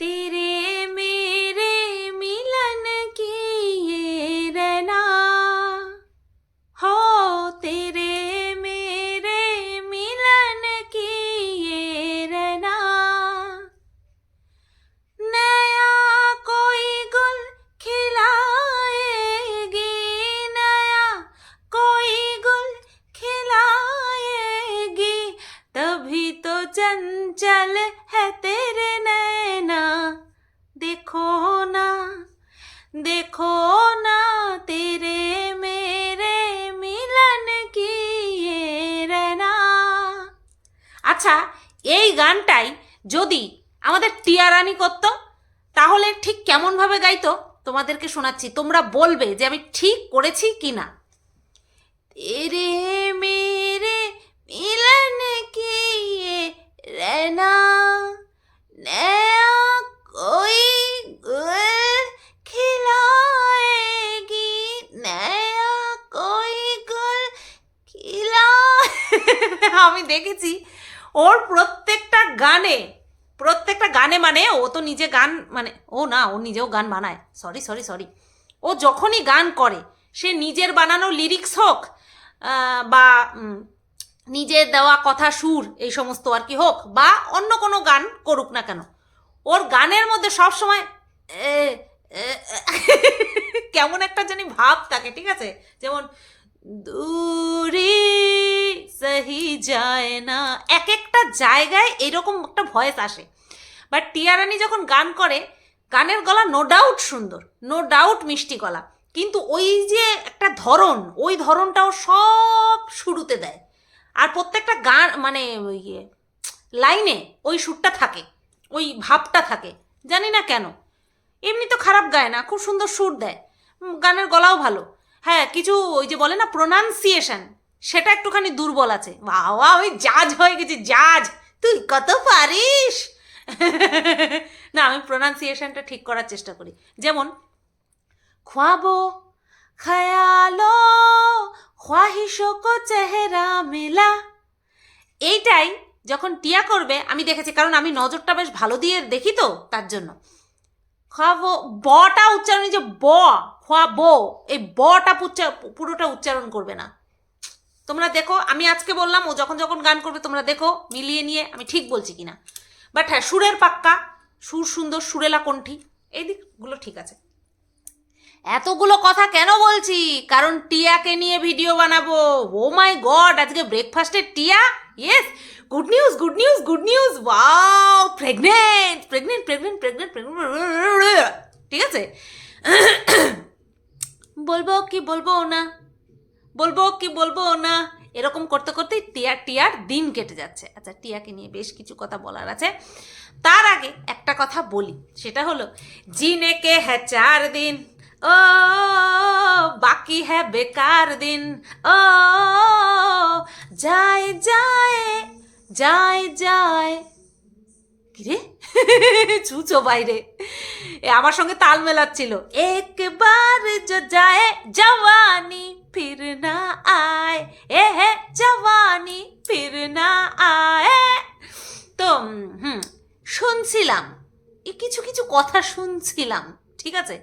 तेरे আচ্ছা এই গানটাই যদি আমাদের টিয়ারানি করত, তাহলে ঠিক কেমনভাবে গাইতো? তোমাদেরকে শোনাচ্ছি, তোমরা বলবে যে আমি ঠিক করেছি কি না এরে মেরে মিলন কি রেনা কই গুল খিলায়েগি, নয়া কই গুল খিলা, আমি দেখেছি ওর প্রত্যেকটা গানে প্রত্যেকটা গানে মানে ও তো নিজে গান মানে ও না, ও নিজেও গান বানায়। সরি সরি সরি ও যখনই গান করে, সে নিজের বানানো লিরিক্স হোক বা নিজের দেওয়া কথা সুর, এই সমস্ত আর কি হোক, বা অন্য কোনো গান করুক না কেন, ওর গানের মধ্যে সব সময় কেমন একটা জানি ভাব থাকে, ঠিক আছে? যেমন, দূরে সহি যায় না। এক একটা জায়গায় এরকম একটা ভয়েস আসে। বাট টিয়ারানি যখন গান করে, গানের গলা নো ডাউট সুন্দর নো ডাউট মিষ্টি গলা। কিন্তু ওই যে একটা ধরন, ওই ধরনটাও সব শুরুতে দেয়। আর প্রত্যেকটা গান মানে ইয়ে লাইনে ওই সুরটা থাকে, ওই ভাবটা থাকে, জানি না কেন। এমনি তো খারাপ গায় না, খুব সুন্দর সুর দেয়। গানের গলাও ভালো। হ্যাঁ কিছু ওই যে বলে না প্রোনাউন্সিয়েশন সেটা একটুখানি দুর্বল আছে। বাবা, আমি জাজ হয়ে গেছি, জাজ। তুই কত পারিস? না, আমি প্রোনাউন্সিয়েশনটা ঠিক করার চেষ্টা করি। যেমন খ্বাবো খয়ালো কো চেহারা মেলা। এইটাই যখন টিয়া করবে, আমি দেখেছি, কারণ আমি নজরটা বেশ ভালো দিয়ে দেখি তো, তার জন্য। খাব বটা উচ্চারণ যে ব খাব এই বটা পুরোটা উচ্চারণ করবে না। তোমরা দেখো, আমি আজকে বললাম, ও যখন যখন গান করবে, তোমরা দেখো, মিলিয়ে নিয়ে আমি ঠিক বলছি কিনা। বাট হ্যাঁ সুরের পাক্কা, সুর সুন্দর, সুরেলা কণ্ঠী, এই দিকগুলো ঠিক আছে। এতগুলো কথা কেন বলছি? কারণ টিয়াকে নিয়ে ভিডিও বানাবো। ও মাই গড, আজকে ব্রেকফাস্টের Tia? Yes good news good news good news wow pregnant pregnant pregnant pregnant pregnant ঠিক আছে? বলব কি বলব না? বলব কি বলব না, এরকম করতে করতেই টিয়ার টিয়ার দিন কেটে যাচ্ছে। আচ্ছা টিয়াকে নিয়ে বেশ কিছু কথা বলার আছে। তার আগে একটা কথা বলি, সেটা হলো জিনে কে হ্যাঁ চার দিন, ও, বাকি হ্যাঁ বেকার দিন, ও, যায় যায় যায় যায়। কিরে? ছুচ বাইরে। এ, আমার সঙ্গে তাল মেলাচ্ছিল। একবার যো যায় জওয়ানি, ফির না আয়। এ, হে, জওয়ানি, ফির না আয়। তো হুম, শুনছিলাম। এ, কিছু কিছু কথা শুনছিলাম, ঠিক আছে?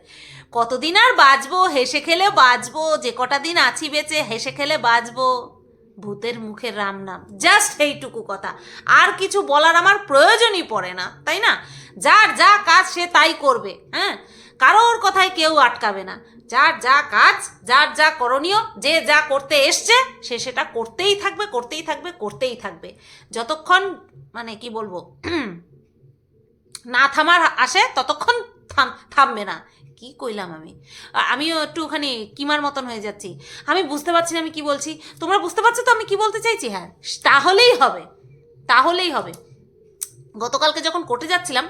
কতদিন আর বাজবো? হেসে খেলে বাজবো। যে কটা দিন আছি বেঁচে, হেসে খেলে বাজবো। ভূতের মুখের রাম নাম। জাস্ট এইটুকু কথা। আর কিছু বলার আমার প্রয়োজনই পড়ে না, তাই না? যার যা কাজ সে তাই করবে হ্যাঁ? কারোর কথায় কেউ আটকাবে না। যার যা কাজ, যার যা করণীয়, যে যা করতে এসছে, সে সেটা করতেই থাকবে করতেই থাকবে করতেই থাকবে। যতক্ষণ মানে কি বলব? না থামার আসে, ততক্ষণ থাম, থামবে না। কি কইলাম আমি? আমিও একটুখানি কিমার মতন হয়ে যাচ্ছি। আমি বুঝতে পারছি না আমি কি বলছি। তোমরা বুঝতে পারছ তো আমি কি বলতে চাইছি? হ্যাঁ তাহলেই হবে। তাহলেই হবে। গতকালকে যখন কোর্টে যাচ্ছিলাম,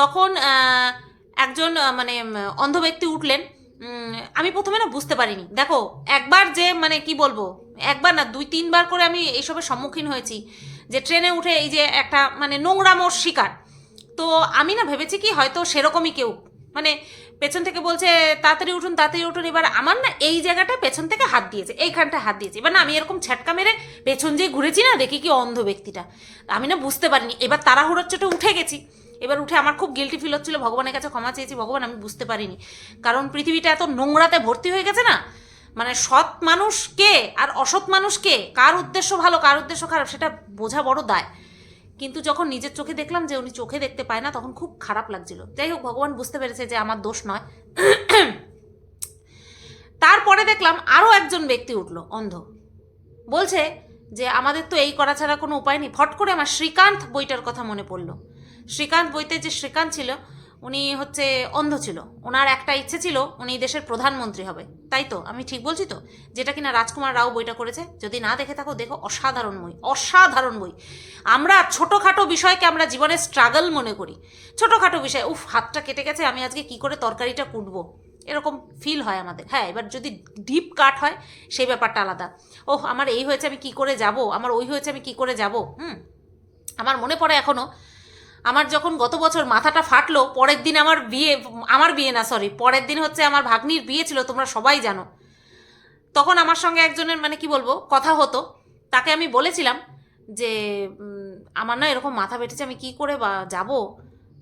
তখন একজন মানে অন্ধ ব্যক্তি উঠলেন। আমি প্রথমে না বুঝতে পারিনি। দেখো, একবার যে মানে কি বলব? একবার না, দুই, তিনবার করে আমি এইসবের সম্মুখীন হয়েছি। যে ট্রেনে উঠে এই যে একটা মানে নোংরামোর শিকার। তো আমি না ভেবেছি কি হয়তো সেরকমই কেউ। মানে পেছন থেকে বলছে, তাড়াতাড়ি উঠুন তাড়াতাড়ি উঠুন। এবার আমার না এই জায়গাটা পেছন থেকে হাত দিয়েছে, এইখানটা হাত দিয়েছে। এবার না আমি এরকম ছ্যাটকা মেরে পেছন যেয়ে ঘুরেছি না, দেখি কি অন্ধ ব্যক্তিটা। আমি না বুঝতে পারিনি। এবার তাড়াহুড়োর চোটে উঠে গেছি। এবার উঠে আমার খুব গিলটি ফিল হচ্ছিল, ভগবানের কাছে ক্ষমা চেয়েছি, ভগবান আমি বুঝতে পারিনি। কারণ পৃথিবীটা এত নোংরাতে ভর্তি হয়ে গেছে না মানে সৎ মানুষ কে আর অসৎ মানুষ কে, কার উদ্দেশ্য ভালো, কার উদ্দেশ্য খারাপ, সেটা বোঝা বড় দায়। কিন্তু যখন নিজের চোখে দেখলাম যে উনি চোখে দেখতে পায় না, তখন খুব খারাপ লাগছিল। যাই হোক, ভগবান বুঝতে পেরেছে যে আমার দোষ নয়। তারপরে দেখলাম আরও একজন ব্যক্তি উঠল, অন্ধ। বলছে যে, আমাদের তো এই করা ছাড়া কোনো উপায় নেই। ফট করে আমার শ্রীকান্ত বইটার কথা মনে পড়ল। শ্রীকান্ত বইতে যে শ্রীকান্ত ছিল উনি হচ্ছে অন্ধ ছিল। ওনার একটা ইচ্ছে ছিল, উনি দেশের প্রধানমন্ত্রী হবে। তাই তো? আমি ঠিক বলছি তো? যেটা কিনা রাজকুমার রাও বইটা করেছে। যদি না দেখে থাকো, দেখো অসাধারণ বই অসাধারণ বই। আমরা ছোটোখাটো বিষয়কে আমরা জীবনে স্ট্রাগল মনে করি। ছোটোখাটো বিষয়, উফ, হাতটা কেটে গেছে, আমি আজকে কি করে তরকারিটা কুটবো? এরকম ফিল হয় আমাদের। হ্যাঁ এবার যদি ডিপ কাট হয়, সেই ব্যাপারটা আলাদা। ওহ, আমার এই হয়েছে আমি কি করে যাব? আমার ওই হয়েছে আমি কি করে যাব? হুম। আমার মনে পড়ে এখনও আমার যখন গত বছর মাথাটা ফাটলো, পরের দিন আমার বিয়ে আমার বিয়ে না সরি পরের দিন হচ্ছে আমার ভাগ্নির বিয়ে ছিল, তোমরা সবাই জানো। তখন আমার সঙ্গে একজনের মানে কি বলব, কথা হতো। তাকে আমি বলেছিলাম যে আমার না এরকম মাথা বেটেছে আমি কি করে বা যাব?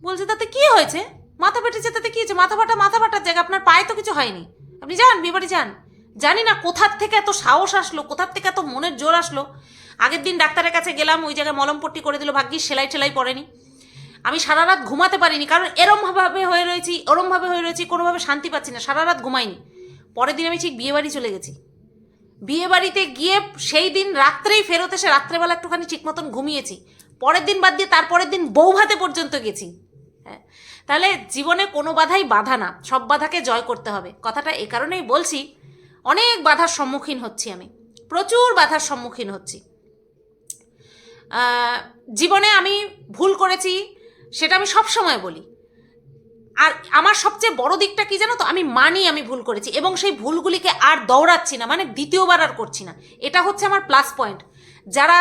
বলছে, তাতে কি হয়েছে? মাথা বেটেছে তাতে কি হয়েছে? মাথা ফাটা, মাথা ফাটার জায়গা, আপনার পায়ে তো কিছু হয়নি। আপনি যান, বিয়েবাড়ি যান। জানি না কোথার থেকে এত সাহস আসলো, কোথার থেকে এত মনের জোর আসলো। আগের দিন ডাক্তারের কাছে গেলাম, ওই জায়গায় মলম পট্টি করে দিল, ভাগ্যিস সেলাই টেলাই পড়েনি। আমি সারা রাত ঘুমাতে পারিনি, কারণ এরমভাবে হয়ে রয়েছি, ওরমভাবে হয়ে রয়েছি, কোনোভাবে শান্তি পাচ্ছি না, সারা রাত ঘুমাইনি। পরের দিন আমি ঠিক বিয়েবাড়ি চলে গেছি। বিয়েবাড়িতে গিয়ে সেই দিন রাত্রেই ফেরত এসে রাত্রেবেলা একটুখানি ঠিক মতন ঘুমিয়েছি। পরের দিন বাদ দিয়ে তারপরের দিন বউ ভাতে পর্যন্ত গেছি। হ্যাঁ তাহলে জীবনে কোনো বাধাই বাধা না, সব বাধাকে জয় করতে হবে। কথাটা এ কারণেই বলছি, অনেক বাধার সম্মুখীন হচ্ছি আমি, প্রচুর বাধার সম্মুখীন হচ্ছি। জীবনে আমি ভুল করেছি সেটা আমি সব সময় বলি। আর আমার সবচেয়ে বড় দিকটা কি জানো তো? আমি মানি আমি ভুল করেছি এবং সেই ভুলগুলিকে আর দৌড়াচ্ছি না মানে দ্বিতীয়বার আর করছি না। এটা হচ্ছে আমার প্লাস পয়েন্ট যারা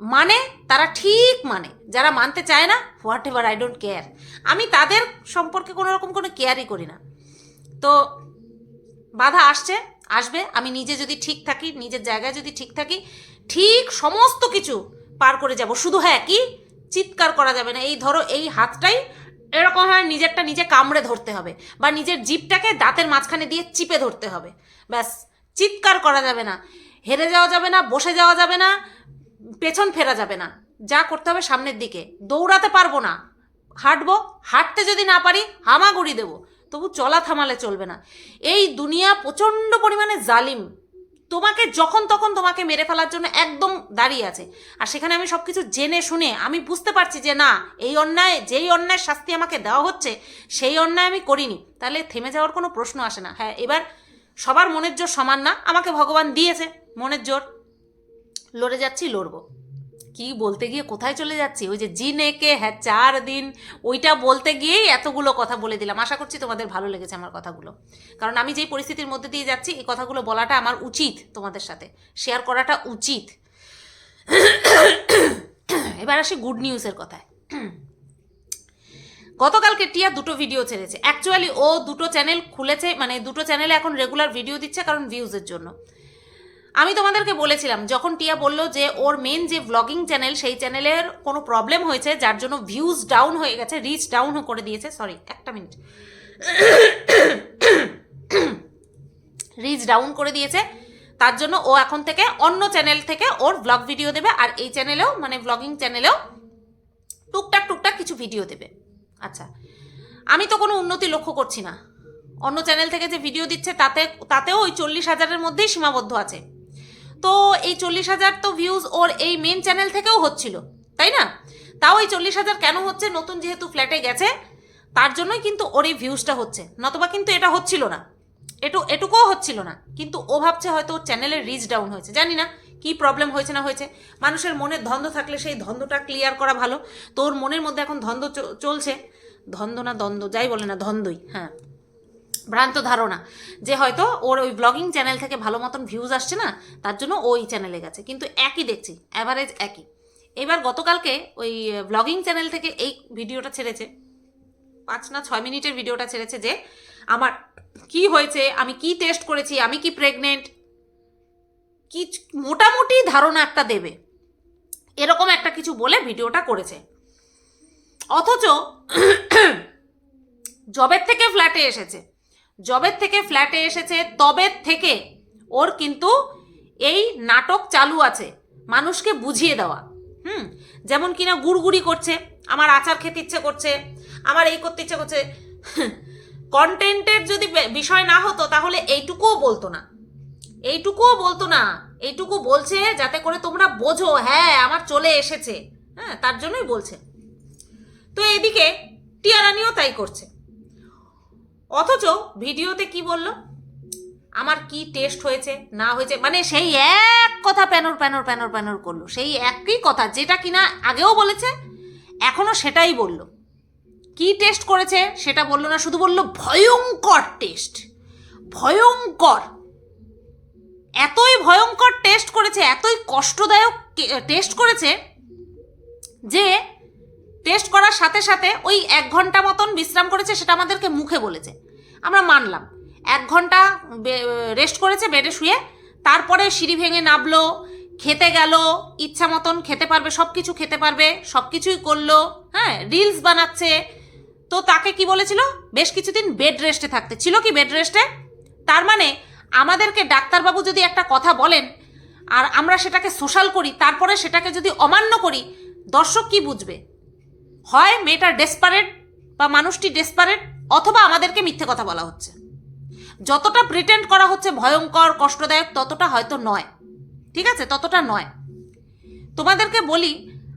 মানে তারা ঠিক মানে। যারা মানতে চায় না whatever I don't care আমি তাদের সম্পর্কে কোনো রকম কোনো কেয়ারই করি না। তো বাধা আসছে, আসবে। আমি নিজে যদি ঠিক থাকি, নিজের জায়গায় যদি ঠিক থাকি, ঠিক সমস্ত কিছু পার করে যাব। শুধু হ্যাঁ কি? চিৎকার করা যাবে না। এই ধরো এই হাতটাই এরকম হয় নিজেরটা নিজে কামড়ে ধরতে হবে বা নিজের জিপটাকে দাঁতের মাঝখানে দিয়ে চিপে ধরতে হবে। ব্যাস, চিৎকার করা যাবে না। হেরে যাওয়া যাবে না, বসে যাওয়া যাবে না, পেছন ফেরা যাবে না। যা করতে হবে সামনের দিকে। দৌড়াতে পারব না। হাঁটবো, হাঁটতে যদি না পারি হামাগুড়ি দেবো। তবু চলা থামালে চলবে না। এই দুনিয়া প্রচণ্ড পরিমাণে জালিম। তোমাকে যখন তখন তোমাকে মেরে ফেলার জন্য একদম দাঁড়িয়ে আছে। আর সেখানে আমি সব কিছু জেনে শুনে আমি বুঝতে পারছি যে না, এই অন্যায়, যেই অন্যায় শাস্তি আমাকে দেওয়া হচ্ছে, সেই অন্যায় আমি করিনি। তাহলে থেমে যাওয়ার কোনো প্রশ্ন আসে না। হ্যাঁ এবার সবার মনের জোর সমান না। আমাকে ভগবান দিয়েছে। মনের জোর। লড়ে যাচ্ছি, লড়বো। কি বলতে গিয়ে কোথায় চলে যাচ্ছি? ওই যে জিনেকে হ্যাঁ চার দিন, ওইটা বলতে গিয়েই এতগুলো কথা বলে দিলাম। আশা করছি তোমাদের ভালো লেগেছে আমার কথাগুলো। কারণ আমি যেই পরিস্থিতির মধ্যে দিয়ে যাচ্ছি, এই কথাগুলো বলাটা আমার উচিত তোমাদের সাথে। শেয়ার করাটা উচিত। এবার আসি গুড নিউজের কথায়। গতকালকে টিয়া দুটো ভিডিও ছেড়েছে। অ্যাকচুয়ালি ও দুটো চ্যানেল খুলেছে মানে দুটো চ্যানেলে এখন রেগুলার ভিডিও দিচ্ছে কারণ ভিউজের জন্য। আমি তোমাদেরকে বলেছিলাম, যখন টিয়া বলল যে ওর মেন যে ব্লগিং চ্যানেল সেই চ্যানেলের কোনো প্রবলেম হয়েছে, যার জন্য ভিউজ ডাউন হয়ে গেছে রিচ ডাউন করে দিয়েছে সরি একটা মিনিট রিচ ডাউন করে দিয়েছে, তার জন্য ও এখন থেকে অন্য চ্যানেল থেকে ওর ব্লগ ভিডিও দেবে, আর এই চ্যানেলেও মানে ব্লগিং চ্যানেলেও টুকটাক টুকটাক কিছু ভিডিও দেবে। আচ্ছা আমি তো কোনো উন্নতি লক্ষ্য করছি না। অন্য চ্যানেল থেকে যে ভিডিও দিচ্ছে, তাতে, তাতেও ওই চল্লিশ হাজারের মধ্যেই সীমাবদ্ধ আছে। তো এই চল্লিশ হাজার তো ভিউজ ওর এই মেন চ্যানেল থেকেও হচ্ছিল, তাই না? তাও এই চল্লিশ হাজার কেন হচ্ছে? নতুন যেহেতু ফ্ল্যাটে গেছে, তার জন্যই কিন্তু ওর এই ভিউজটা হচ্ছে। নতবা কিন্তু এটা হচ্ছিল না। এটু, এটুকুও হচ্ছিল না। কিন্তু ও ভাবছে হয়তো ওর চ্যানেলের রিচ ডাউন হয়েছে। জানি না কি প্রবলেম হয়েছে না হয়েছে। মানুষের মনের ধন্দ থাকলে সেই ধন্দটা ক্লিয়ার করা ভালো। তোর মনের মধ্যে এখন ধন্দ চলছে। ধন্দ না দ্বন্দ্ব, যাই বলে না ধন্দই হ্যাঁ। ভ্রান্ত ধারণা যে হয়তো ওর ওই ব্লগিং চ্যানেল থেকে ভালো মতন ভিউজ আসছে না, তার জন্য ওই চ্যানেলে গেছে। কিন্তু একই দেখছি অ্যাভারেজ একই। এবার গতকালকে ওই ব্লগিং চ্যানেল থেকে এই ভিডিওটা ছেড়েছে। পাঁচ না ছয় মিনিটের ভিডিওটা ছেড়েছে যে, আমার কি হয়েছে? আমি কি টেস্ট করেছি? আমি কি প্রেগনেন্ট কি মোটামুটি ধারণা একটা দেবে। এরকম একটা কিছু বলে ভিডিওটা করেছে। অথচ, জবের থেকে ফ্ল্যাটে এসেছে। জবের থেকে ফ্ল্যাটে এসেছে তবের থেকে ওর কিন্তু এই নাটক চালু আছে, মানুষকে বুঝিয়ে দেওয়া। হুম, যেমন কিনা গুড়গুড়ি করছে, আমার আচার খেতে ইচ্ছে করছে, আমার এই করতে ইচ্ছে করছে। কন্টেন্টের যদি বিষয় না হতো, তাহলে এইটুকুও বলতো না। এইটুকুও বলতো না, এইটুকু বলছে যাতে করে তোমরা বোঝো হ্যাঁ আমার চলে এসেছে। হ্যাঁ তার জন্যই বলছে। তো এদিকে টিয়ারানিও তাই করছে। অথচ ভিডিওতে কি বলল? আমার কি টেস্ট হয়েছে, না হয়েছে মানে সেই এক কথা প্যানর প্যানর প্যানর প্যানর করল। সেই একই কথা, যেটা কিনা আগেও বলেছে, এখনও সেটাই বলল। কি টেস্ট করেছে সেটা বলল না, শুধু বলল ভয়ঙ্কর টেস্ট ভয়ঙ্কর। এতই ভয়ঙ্কর টেস্ট করেছে, এতই কষ্টদায়ক টেস্ট করেছে যে টেস্ট করার সাথে সাথে ওই এক ঘণ্টা মতন বিশ্রাম করেছে, সেটা আমাদেরকে মুখে বলেছে। আমরা মানলাম। এক ঘণ্টা রেস্ট করেছে বেডে শুয়ে, তারপরে সিঁড়ি ভেঙে নামলো, খেতে গেল, ইচ্ছা মতন খেতে পারবে সব কিছু খেতে পারবে সব কিছুই করল হ্যাঁ রিলস বানাচ্ছে। তো তাকে কি বলেছিল? বেশ কিছুদিন বেড রেস্টে থাকতে। ছিল কি বেড রেস্টে তার মানে আমাদেরকে ডাক্তারবাবু যদি একটা কথা বলেন, আর আমরা সেটাকে সোশ্যাল করি, তারপরে সেটাকে যদি অমান্য করি, দর্শক কি বুঝবে? হয় মেয়েটা ডেসপারেট বা মানুষটি ডেসপারেট অথবা আমাদেরকে মিথ্যে কথা বলা হচ্ছে। যতটা প্রিটেন্ড করা হচ্ছে ভয়ঙ্কর, কষ্টদায়ক, ততটা হয়তো নয়। ঠিক আছে? ততটা নয়। তোমাদেরকে বলি,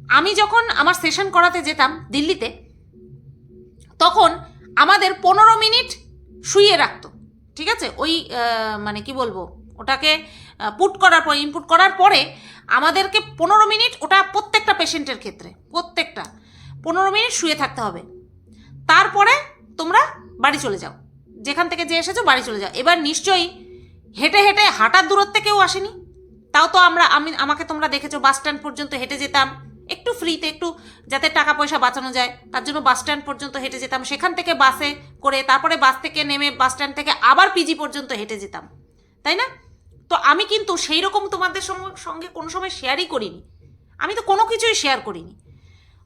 আমি যখন আমার সেশন করাতে যেতাম দিল্লিতে, তখন আমাদের পনেরো মিনিট শুয়ে রাখতো। ঠিক আছে? ওই মানে কি বলব? ওটাকে পুট করার পর ইনপুট করার পরে আমাদেরকে পনেরো মিনিট ওটা প্রত্যেকটা পেশেন্টের ক্ষেত্রে, প্রত্যেকটা। পনেরো মিনিট শুয়ে থাকতে হবে। তারপরে তোমরা বাড়ি চলে যাও। যেখান থেকে যে এসেছ বাড়ি চলে যাও। এবার নিশ্চয়ই হেঁটে হেঁটে হাঁটার দূরত্বে কেউ আসেনি। তাও তো আমরা, আমি, আমাকে তোমরা দেখেছ, বাস স্ট্যান্ড পর্যন্ত হেঁটে যেতাম। একটু ফ্রিতে, একটু যাতে টাকা পয়সা বাঁচানো যায়, তার জন্য বাস স্ট্যান্ড পর্যন্ত হেঁটে যেতাম। সেখান থেকে বাসে করে তারপরে বাস থেকে নেমে বাস স্ট্যান্ড থেকে আবার পিজি পর্যন্ত হেঁটে যেতাম। তাই না? তো আমি কিন্তু সেই রকম তোমাদের সঙ্গে- কোনো সময় শেয়ারই করিনি। আমি তো কোনো কিছুই শেয়ার করিনি।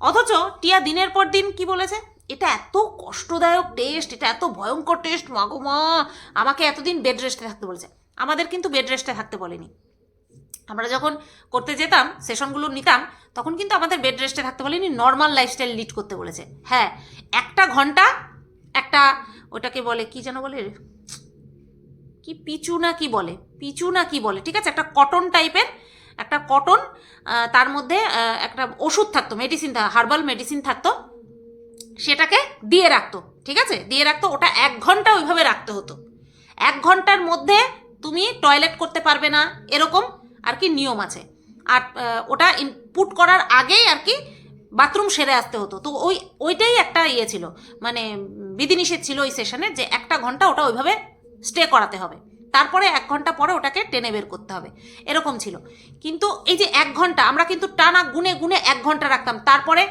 অথচ টিয়া দিনের পর দিন কি বলেছে? এটা এত কষ্টদায়ক টেস্ট এটা এত ভয়ঙ্কর টেস্ট মাগো মা। আমাকে এতদিন বেড রেস্টে থাকতে বলেছে। আমাদের কিন্তু বেড রেস্টে থাকতে বলেনি। আমরা যখন করতে যেতাম সেশনগুলো নিতাম, তখন কিন্তু আমাদের বেড রেস্টে থাকতে বলেনি নর্মাল লাইফস্টাইল লিড করতে বলেছে। হ্যাঁ একটা ঘণ্টা, একটা ওটাকে বলে, কি যেন বলে? কি পিচু না কি বলে? পিচু না কি বলে? ঠিক আছে, একটা কটন টাইপের একটা কটন তার মধ্যে একটা ওষুধ থাকতো মেডিসিন হার্বাল মেডিসিন থাকতো, সেটাকে দিয়ে রাখতো, ঠিক আছে? দিয়ে রাখতো, ওটা এক ঘণ্টা ওইভাবে রাখতে হতো। এক ঘণ্টার মধ্যে তুমি টয়লেট করতে পারবে না, এরকম আর কি নিয়ম আছে। আর ওটা ইনপুট করার আগেই আর কি বাথরুম সেরে আসতে হতো। তো ওই, ওইটাই একটা ইয়ে ছিল মানে বিধিনিষেধ ছিল ওই সেশনে যে একটা ঘণ্টা ওটা ওইভাবে স্টে করাতে হবে। তারপরে এক ঘণ্টা পরে ওটাকে টেনে বের করতে হবে। এরকম ছিল। কিন্তু এই যে এক ঘণ্টা, আমরা কিন্তু টানা গুনে গুনে এক ঘণ্টা রাখতাম। তারপরে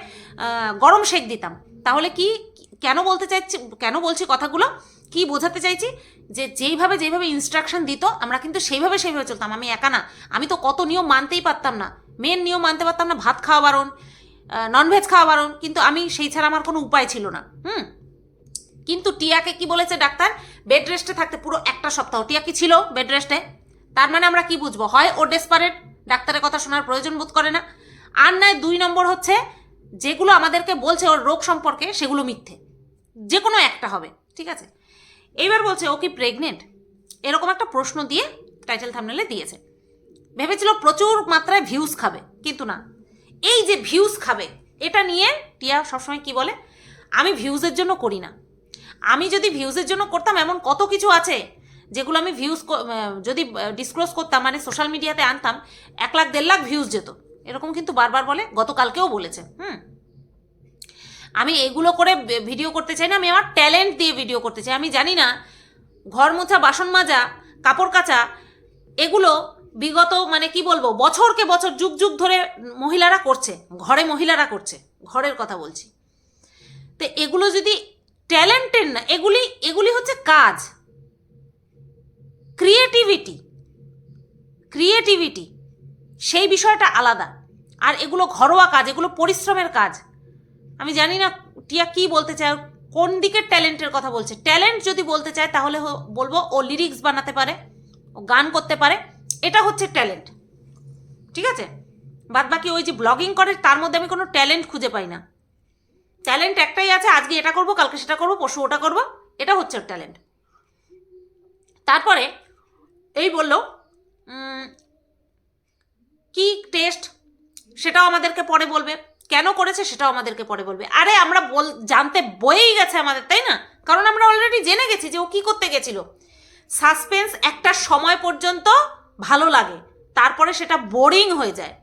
গরম শেক দিতাম। তাহলে কি, কেন বলতে চাইছি, কেন বলছি কথাগুলো? কি বোঝাতে চাইছি? যে যেইভাবে যেইভাবে ইনস্ট্রাকশন দিত, আমরা কিন্তু সেইভাবে সেইভাবে চলতাম। আমি একা না। আমি তো কত নিয়ম মানতেই পারতাম না। মেন নিয়ম মানতে পারতাম না, ভাত খাওয়া বারণ ননভেজ খাওয়া বারণ। কিন্তু আমি সেই ছাড়া আমার কোনো উপায় ছিল না। হুম? কিন্তু টিয়াকে কি বলেছে ডাক্তার? বেড রেস্টে থাকতে পুরো একটা সপ্তাহ। টিয়া কি ছিল বেড রেস্টে তার মানে আমরা কি বুঝব? হয় ও ডেসপারেট ডাক্তারের কথা শোনার প্রয়োজন বোধ করে না। আর নয়, দুই নম্বর হচ্ছে, যেগুলো আমাদেরকে বলছে ওর রোগ সম্পর্কে, সেগুলো মিথ্যে। যে কোনো একটা হবে, ঠিক আছে? এইবার বলছে, ও কি প্রেগনেন্ট এরকম একটা প্রশ্ন দিয়ে টাইটেল থামনেলে দিয়েছে। ভেবেছিল প্রচুর মাত্রায় ভিউজ খাবে, কিন্তু না। এই যে ভিউজ খাবে, এটা নিয়ে টিয়া সবসময় কি বলে? আমি ভিউজের জন্য করি না। আমি যদি ভিউজের জন্য করতাম এমন কত কিছু আছে যেগুলো আমি ভিউজ যদি ডিসক্লোজ করতাম মানে সোশ্যাল মিডিয়াতে আনতাম, এক লাখ, দেড় লাখ ভিউজ যেত। এরকম কিন্তু বারবার বলে, গতকালকেও বলেছে। হুম। আমি এগুলো করে ভিডিও করতে চাই না, আমি আমার ট্যালেন্ট দিয়ে ভিডিও করতে চাই। আমি জানি না, ঘর মোছা, বাসন মাজা, কাপড় কাচা, এগুলো বিগত মানে কি বলব, বছরকে বছর যুগ যুগ ধরে মহিলারা করছে, ঘরে মহিলারা করছে, ঘরের কথা বলছি। তো এগুলো যদি ট্যালেন্টের না, এগুলি এগুলি হচ্ছে কাজ। ক্রিয়েটিভিটি। ক্রিয়েটিভিটি, সেই বিষয়টা আলাদা। আর এগুলো ঘরোয়া কাজ, এগুলো পরিশ্রমের কাজ। আমি জানি না টিয়া কি বলতে চায়, কোন দিকের ট্যালেন্টের কথা বলছে। ট্যালেন্ট যদি বলতে চায়, তাহলে বলব ও লিরিক্স বানাতে পারে, ও গান করতে পারে, এটা হচ্ছে ট্যালেন্ট। ঠিক আছে? বাদ বাকি ওই যে ব্লগিং করে, তার মধ্যে আমি কোনো ট্যালেন্ট খুঁজে পাই না। ট্যালেন্ট একটাই আছে, আজকে এটা করব, কালকে সেটা করব, পরশু ওটা করব, এটা হচ্ছে ওর ট্যালেন্ট তারপরে এই বলল কি টেস্ট সেটাও আমাদেরকে পরে বলবে, কেন করেছে সেটাও আমাদেরকে পরে বলবে। আরে, আমরা বল, জানতে বয়েই গেছে আমাদের, তাই না? কারণ আমরা অলরেডি জেনে গেছি যে ও কি করতে গেছিল। সাসপেন্স একটা সময় পর্যন্ত ভালো লাগে, তারপরে সেটা বোরিং হয়ে যায়।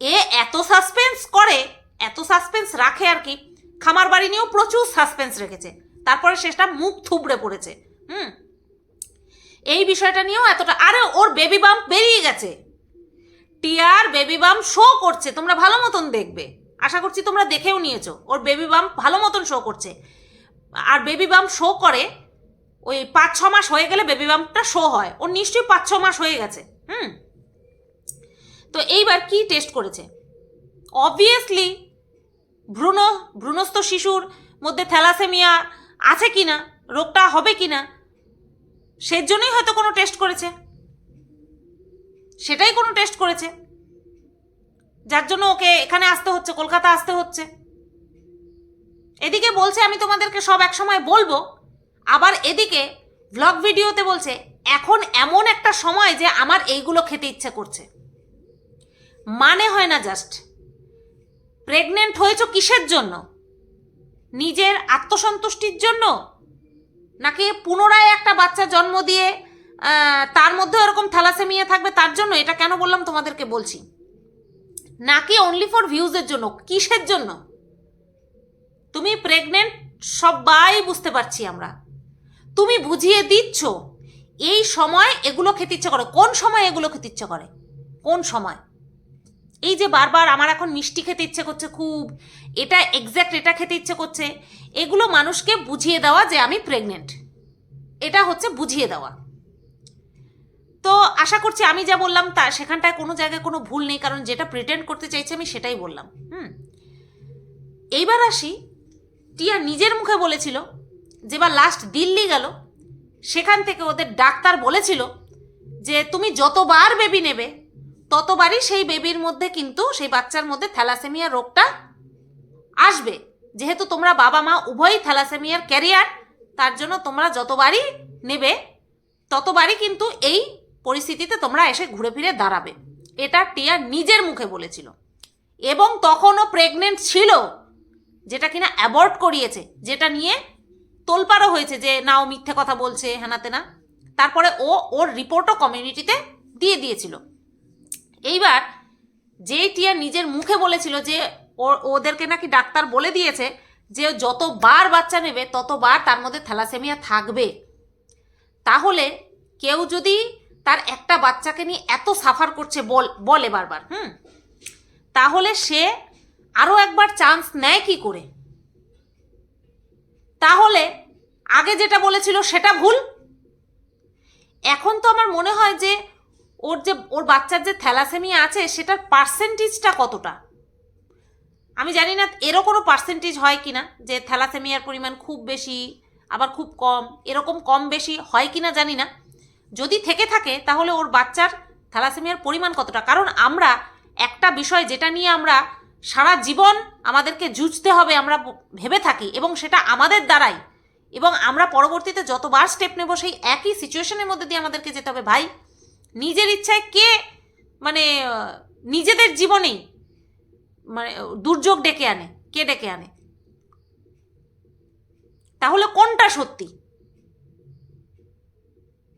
এ এত সাসপেন্স করে, এত সাসপেন্স রাখে আর কি। খামার বাড়ি নিয়েও প্রচুর সাসপেন্স রেখেছে। তারপরে সেটা মুখ থুবড়ে পড়েছে। হুম? এই বিষয়টা নিয়েও এতটা, আরে ওর বেবি বাম্প বেরিয়ে গেছে। টিয়ার বেবি বাম শো করছে, তোমরা ভালো মতন দেখবে। আশা করছি তোমরা দেখেও নিয়েছো, ওর বেবি বাম্প ভালো মতন শো করছে। আর বেবি বাম শো করে, ওই পাঁচ, ছ মাস হয়ে গেলে বেবি বাম্পটা শো হয়। ওর নিশ্চয়ই পাঁচ, ছ মাস হয়ে গেছে। হুম? তো এইবার কি টেস্ট করেছে? অবভিয়াসলি ভ্রূণ, ভ্রূণস্থ শিশুর মধ্যে থ্যালাসেমিয়া আছে কি না রোগটা হবে কি না সেই জন্যই হয়তো কোনো টেস্ট করেছে। সেটাই কোনো টেস্ট করেছে। যার জন্য ওকে এখানে আসতে হচ্ছে, কলকাতা আসতে হচ্ছে। এদিকে বলছে, আমি তোমাদেরকে সব একসময় বলব, আবার এদিকে ব্লগ ভিডিওতে বলছে, এখন এমন একটা সময় যে আমার এইগুলো খেতে ইচ্ছে করছে। মানে হয় না জাস্ট প্রেগনেন্ট হয়েছ কিসের জন্য? নিজের আত্মসন্তুষ্টির জন্য? নাকি পুনরায় একটা বাচ্চা জন্ম দিয়ে তার মধ্যে এরকম থ্যালাসেমিয়া থাকবে তার জন্য? এটা কেন বললাম তোমাদেরকে বলছি। নাকি অনলি ফর ভিউজের জন্য? কিসের জন্য? তুমি প্রেগনেন্ট সবাই বুঝতে পারছি আমরা। তুমি বুঝিয়ে দিচ্ছ, এই সময় এগুলো খেতে ইচ্ছে করে। কোন সময় এগুলো খেতে ইচ্ছে করে? কোন সময়? এই যে বারবার আমার এখন মিষ্টি খেতে ইচ্ছে করছে খুব, এটা এক্স্যাক্ট এটা খেতে ইচ্ছে করছে, এগুলো মানুষকে বুঝিয়ে দেওয়া যে আমি প্রেগনেন্ট এটা হচ্ছে বুঝিয়ে দেওয়া। তো আশা করছি আমি যা বললাম তা, সেখানটায় কোনো জায়গায় কোনো ভুল নেই, কারণ যেটা প্রিটেন্ড করতে চাইছে আমি সেটাই বললাম। হুম। এইবার আসি, টিয়া নিজের মুখে বলেছিল যেবার লাস্ট দিল্লি গেল, সেখান থেকে ওদের ডাক্তার বলেছিল যে তুমি যতবার বেবি নেবে ততবারই সেই বেবির মধ্যে কিন্তু, সেই বাচ্চার মধ্যে থ্যালাসেমিয়া রোগটা আসবে। যেহেতু তোমরা বাবা মা উভয়ই থ্যালাসেমিয়ার ক্যারিয়ার তার জন্য তোমরা যতবারই নেবে, ততবারই কিন্তু এই পরিস্থিতিতে তোমরা এসে ঘুরে ফিরে দাঁড়াবে। এটা টিয়া নিজের মুখে বলেছিল। এবং তখনও প্রেগনেন্ট ছিল, যেটা কিনা অ্যাবর্ট করিয়েছে, যেটা নিয়ে তোলপাড়ও হয়েছে যে, না, ও মিথ্যে কথা বলছে হেনাতে না তারপরে ও ওর রিপোর্টও কমিউনিটিতে দিয়ে দিয়েছিল। এইবার যে টিয়া নিজের মুখে বলেছিল যে ওদেরকে নাকি ডাক্তার বলে দিয়েছে যে যতবার বাচ্চা নেবে, ততবার তার মধ্যে থ্যালাসেমিয়া থাকবে। তাহলে কেউ যদি তার একটা বাচ্চাকে নিয়ে এত সাফার করছে, বল, বলে বারবার, হুম? তাহলে সে আরও একবার চান্স নেয় কি করে? তাহলে আগে যেটা বলেছিল সেটা ভুল। এখন তো আমার মনে হয় যে ওর যে, ওর বাচ্চার যে থ্যালাসেমিয়া আছে, সেটার পার্সেন্টেজটা কতটা? আমি জানি না, এরও কোনো পার্সেন্টেজ হয় কি না যে থ্যালাসেমিয়ার পরিমাণ খুব বেশি, আবার খুব কম, এরকম কম বেশি হয় কি না জানি না। যদি থেকে থাকে, তাহলে ওর বাচ্চার থ্যালাসেমিয়ার পরিমাণ কতটা? কারণ আমরা একটা বিষয় যেটা নিয়ে আমরা সারা জীবন আমাদেরকে জুঝতে হবে, আমরা ভেবে থাকি, এবং সেটা আমাদের দ্বারাই। এবং আমরা পরবর্তীতে যতবার স্টেপ নেব, সেই একই সিচুয়েশনের মধ্যে দিয়ে আমাদেরকে যেতে হবে। ভাই নিজের ইচ্ছায় কে মানে নিজেদের জীবনেই মানে দুর্যোগ ডেকে আনে, কে ডেকে আনে? তাহলে কোনটা সত্যি?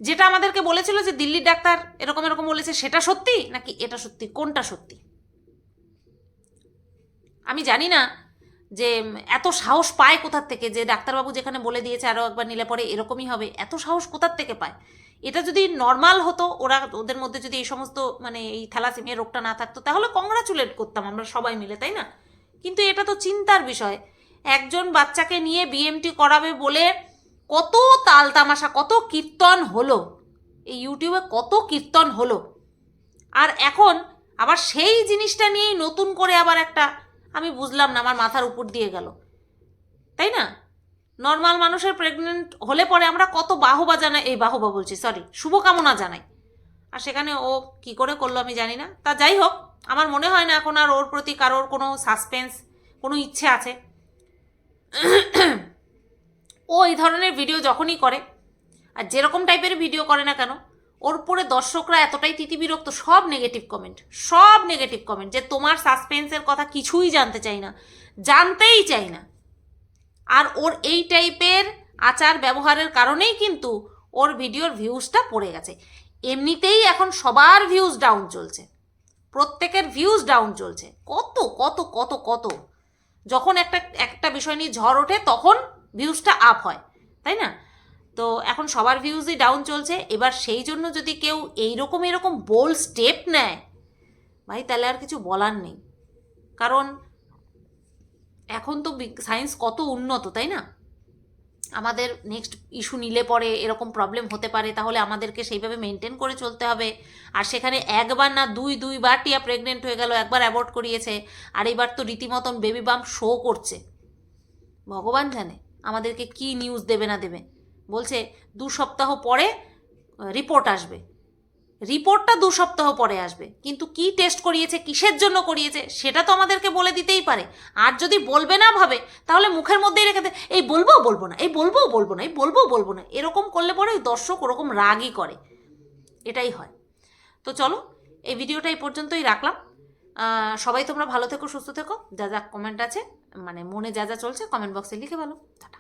যেটা আমাদেরকে বলেছিল যে দিল্লির ডাক্তার এরকম এরকম বলেছে, সেটা সত্যি নাকি এটা সত্যি? কোনটা সত্যি? আমি জানি না যে এত সাহস পায় কোথার থেকে? যে ডাক্তারবাবু যেখানে বলে দিয়েছে আরও একবার নিলে পরে এরকমই হবে। এত সাহস কোথার থেকে পায়? এটা যদি নর্মাল হতো, ওরা ওদের মধ্যে যদি এই সমস্ত মানে এই থ্যালাসেমিয়া রোগটা না থাকতো, তাহলে কংগ্রাচুলেট করতাম আমরা সবাই মিলে, তাই না? কিন্তু এটা তো চিন্তার বিষয়। একজন বাচ্চাকে নিয়ে বিএমটি করাবে বলে কত তাল তামাশা কত কীর্তন হলো। এই ইউটিউবে কত কীর্তন হলো। আর এখন আবার সেই জিনিসটা নিয়েই নতুন করে আবার একটা, আমি বুঝলাম না, আমার মাথার উপর দিয়ে গেল। তাই না? নর্মাল মানুষের প্রেগনেন্ট হলে পরে আমরা কত বাহবা জানাই, এই বাহবা বলছি সরি শুভকামনা জানাই। আর সেখানে ও কি করে করল আমি জানি না। তা যাই হোক, আমার মনে হয় না এখন আর ওর প্রতি কারোর কোনো সাসপেন্স কোনো ইচ্ছে আছে। ও এই ধরনের ভিডিও যখনই করে, আর যেরকম টাইপের ভিডিও করে না কেন, ওর উপরে দর্শকরা এতটাই তিতিবিরক্ত, সব নেগেটিভ কমেন্ট সব নেগেটিভ কমেন্ট যে তোমার সাসপেন্সের কথা কিছুই জানতে চাই না, জানতেই চাই না। আর ওর এই টাইপের আচার ব্যবহারের কারণেই কিন্তু ওর ভিডিওর ভিউজটা পড়ে গেছে। এমনিতেই এখন সবার ভিউজ ডাউন চলছে। প্রত্যেকের ভিউজ ডাউন চলছে। কত কত কত কত? যখন একটা একটা বিষয় নিয়ে ঝড় ওঠে, তখন ভিউজটা আপ হয়, তাই না? তো এখন সবার ভিউজই ডাউন চলছে। এবার সেই জন্য যদি কেউ এইরকম, এরকম বোল্ড স্টেপ নেয়, ভাই, তাহলে আর কিছু বলার নেই। কারণ এখন তো সায়েন্স কত উন্নত, তাই না? আমাদের নেক্সট ইস্যু নিলে পরে এরকম প্রবলেম হতে পারে, তাহলে আমাদেরকে সেইভাবে মেনটেন করে চলতে হবে। আর সেখানে একবার না দুই, দুইবার টিয়া প্রেগনেন্ট হয়ে গেল, একবার অ্যাবর্ট করিয়েছে, আর এবার তো রীতিমতন বেবি বাম শো করছে। ভগবান জানে, আমাদেরকে কি নিউজ দেবে না দেবে। বলছে, দু সপ্তাহ পরে রিপোর্ট আসবে। রিপোর্টটা দু সপ্তাহ পরে আসবে। কিন্তু কি টেস্ট করিয়েছে, কিসের জন্য করিয়েছে, সেটা তো আমাদেরকে বলে দিতেই পারে। আর যদি বলবে না ভাবে, তাহলে মুখের মধ্যেই রেখে দে, এই বলব বলব না, এই বলব বলব না, এই বলব বলব না। এরকম করলে পরে ওই দর্শক ওরকম রাগই করে। এটাই হয়। তো চলো, এই ভিডিওটা এই পর্যন্তই রাখলাম। সবাই তোমরা ভালো থেকো, সুস্থ থেকো। যা যা কমেন্ট আছে মানে মনে যা যা চলছে কমেন্ট বক্সে লিখে ভালো টাটা।